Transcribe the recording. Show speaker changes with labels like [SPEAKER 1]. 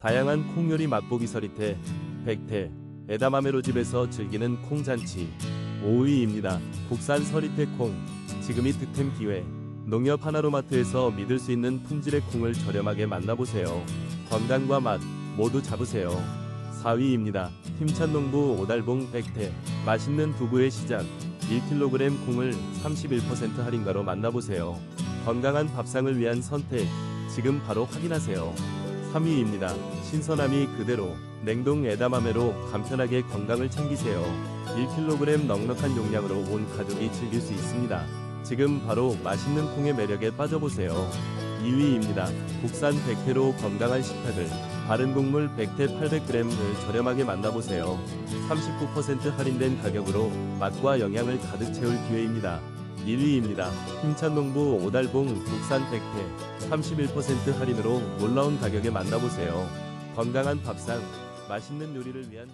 [SPEAKER 1] 다양한 콩 요리 맛보기 서리태, 백태, 에다마메로 집에서 즐기는 콩잔치 5위입니다. 국산 서리태 콩 지금이 득템 기회 농협 하나로마트에서 믿을 수 있는 품질의 콩을 저렴하게 만나보세요. 건강과 맛 모두 잡으세요. 4위입니다. 힘찬 농부 오달봉 백태 맛있는 두부의 시작 1kg 콩을 31% 할인가로 만나보세요. 건강한 밥상을 위한 선택 지금 바로 확인하세요. 3위입니다. 신선함이 그대로 냉동 에다마메로 간편하게 건강을 챙기세요. 1kg 넉넉한 용량으로 온 가족이 즐길 수 있습니다. 지금 바로 맛있는 콩의 매력에 빠져보세요. 2위입니다. 국산 백태로 건강한 식탁을 바른 국물 백태 800g을 저렴하게 만나보세요. 39% 할인된 가격으로 맛과 영양을 가득 채울 기회입니다. 1위입니다. 힘찬 농부 오달봉 국산 백태 31% 할인으로 놀라운 가격에 만나보세요. 건강한 밥상, 맛있는 요리를 위한